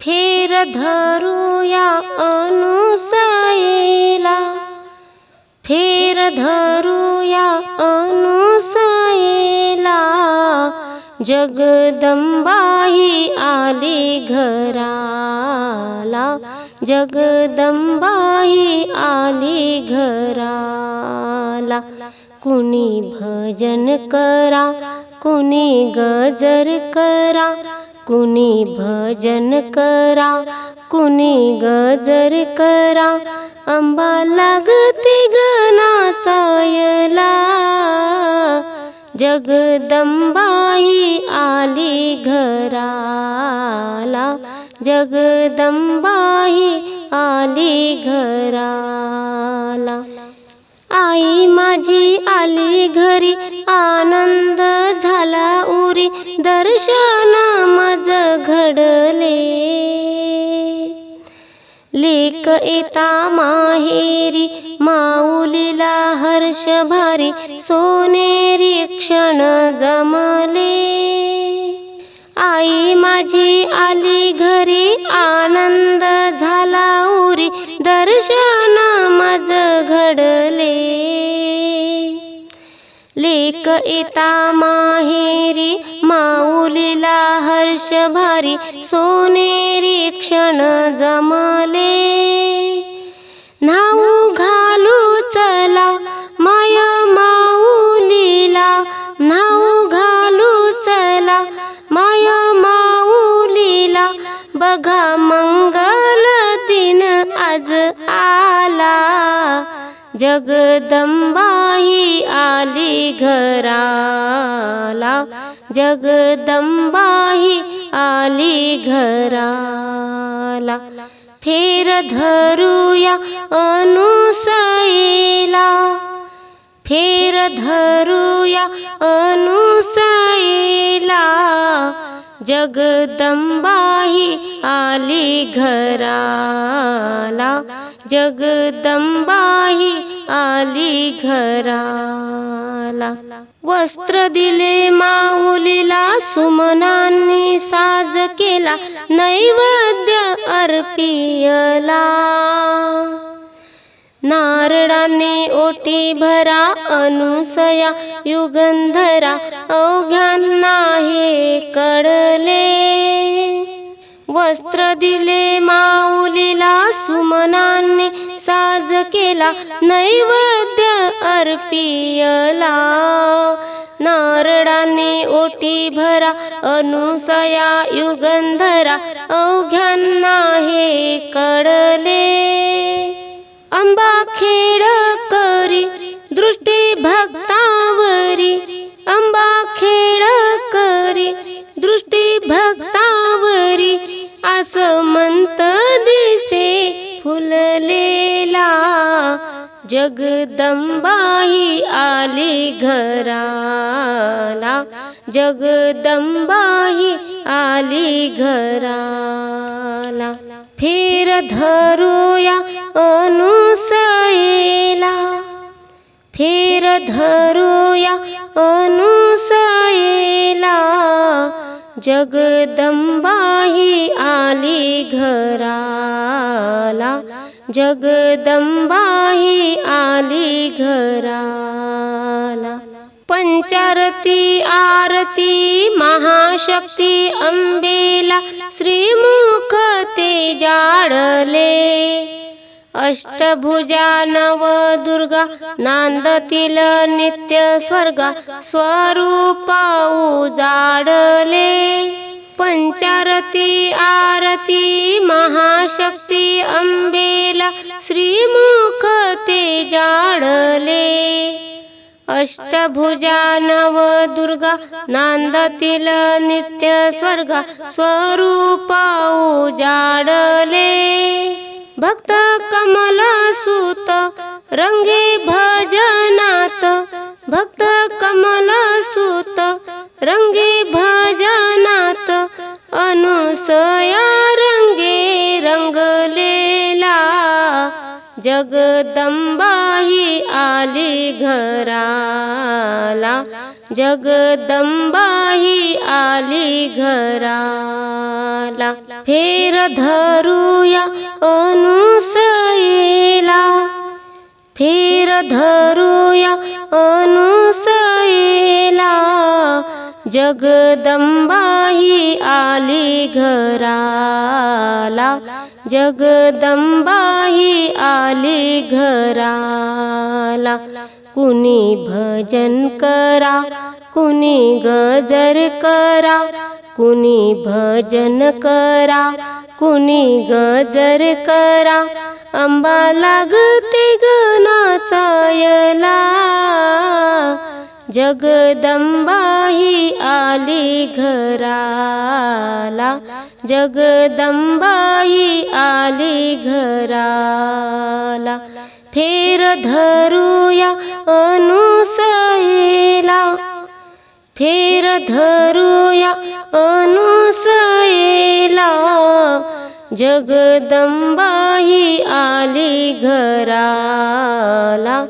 फेर धरूया अनुसयेला। फेर धरूया अनुसयेला। जगदंबाही आली घराला। जगदंबाही आली घराला। कुणी भजन करा कुणी गजर करा कुणी भजन करा कुणी गजर करा अंबा लागते गणाचा यला. जगदंबाई आली घराला जगदंबाई आली घराला. आई माझी आली घरी. आनंद झाला उरी. दर्शन मज घडले. लेक येता माहेरी. माऊलीला हर्ष भारी. सोनेरी क्षण जमले. आई माझी आली घरी. आ लेक येता माहेरी माऊलीला हर्ष भारी सोनेरी क्षण जमले. नाऊ घालू चला माय माऊलीला. नाऊ घालू चला माय माऊलीला. बघा मंगल दिन आज आ जगदंबाई आली घराला. जगदंबाई आली घराला. फेर धरूया अनुसयेला फेर धरूया अनुसयेला जगदंबाही आली घराला. जगदंबाही आली घराला. वस्त्र दिले माऊलीला सुमनांनी साज केला नैवेद्य अर्पियला. नारळांनी ओटी भरा अनुसया युगंधरा अवघ्यांना हे कळ वस्त्र दिले माऊलीला सुमनांनी साज केला नैवेद्य अर्पियला. नारळाने ओटी भरा अनुसया युगंधरा अवघ्यांना हे कळले. अंबा खेळ करी दृष्टी भक्त समंत दिसे फुललेला जगदंबाई आली घराला जगदंबाई आली घराला. फेर धरूया अनुसयेला फेर धरूया अनुसय जगदंबाही आली घराला. जगदंबाई आली घराला. पंचारती आरती महाशक्ती अंबेला श्रीमुख ते जाळले. अष्टभुजा नव दुर्गा नांदतील नित्य स्वर्गा स्वरूपा उजाडले. पंचारती आरती महाशक्ती अंबेला श्रीमुख ते जाडले. अष्टभुजा नव दुर्गा नांदतील नित्य स्वर्गा स्वरूपा उजाडले. भक्त कमल सुत रंगे भजनात। भक्त कमल सुत रंगे भजनात। अनुसया रंगे रंगलेला जगदंबाई आली घराला। जगदंबाही आली घराला। फेर धरूया धरूया अनुसयेला जगदंबाही आली घराला जगदंबाही आली घराला. कुणी भजन करा कुणी गजर करा कुणी भजन करा कुणी गजर करा? अंबा लागते गणाचायला जगदंबाही आली घराला. जगदंबाही आली घराला. फेर धरूया अनुसयेला. फेर धरूया अनुसयेला. जगदंबाही आली घराला.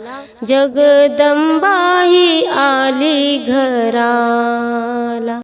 जगदंबाही आली घराला.